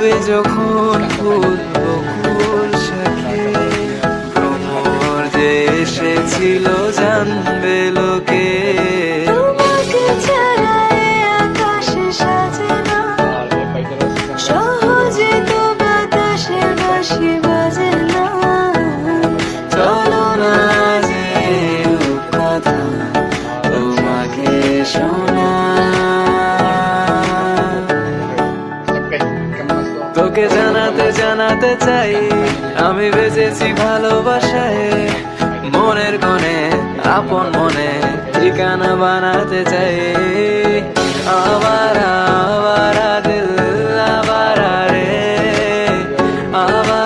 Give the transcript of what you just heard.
যখন ফুল বকুল শাখে ভ্রমর যে এসেছিল জানবে লোকে। তোকে জানাতে জানাতে চাই। আমি বেঁচেছি ভালোবাসায়, মনের কোণে, আপন মনে, ঠিকানা বানাতে চাই। আবার আবার দিল আবার রে আবার